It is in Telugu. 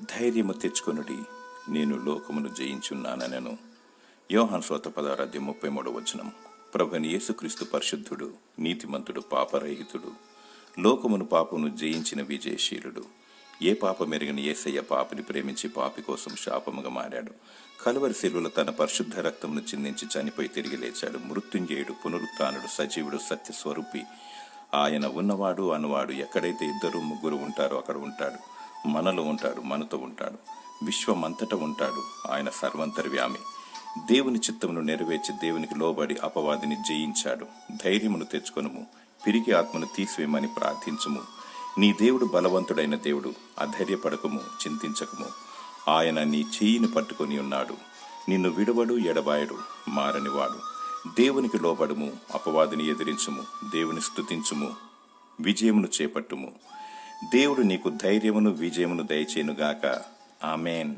ధైర్యము తెచ్చుకొనుడి. నేను లోకమును జయించున్నానెను యోహాన్ శ్రోత పదారాధ్యం ముప్పై మూడు వచనం. ప్రభుని యేసుక్రీస్తు పరిశుద్ధుడు నీతిమంతుడు పాపరహితుడు లోకమును పాపమును జయించిన విజయశీలుడు. ఏ పాప మెరుగని ఏసయ్య పాపిని ప్రేమించి పాపి కోసం శాపముగా మారాడు. కలువరి శిలువలో తన పరిశుద్ధ రక్తమును చిందించి చనిపోయి తిరిగి లేచాడు. మృత్యుంజయుడు పునరుత్నుడు సజీవుడు సత్యస్వరూపి. ఆయన ఉన్నవాడు అనువాడు ఎక్కడైతే ఇద్దరు ముగ్గురు ఉంటారో అక్కడ ఉంటాడు. మనలో ఉంటాడు మనతో ఉంటాడు. విశ్వమంతట ఉంటాడు ఆయన సర్వంతర్వ్యామి దేవుని చిత్తమును నెరవేర్చి దేవునికి లోబడి అపవాదిని జయించాడు. ధైర్యమును తెచ్చుకొనుము పిరికి ఆత్మను తీసివేయమని ప్రార్థించుము. నీ దేవుడు బలవంతుడైన దేవుడు అధైర్యపడకము చింతించకము. ఆయన నీ చెయ్యిని పట్టుకొని ఉన్నాడు. నిన్ను విడవడు ఎడబాయడు మారనివాడు దేవునికి లోబడుము అపవాదిని ఎదిరించుము దేవుని స్తుతించుము విజయమును చేపట్టుము. దేవుడు నీకు ధైర్యమును విజయమును దయచేనుగాక ఆమెన్.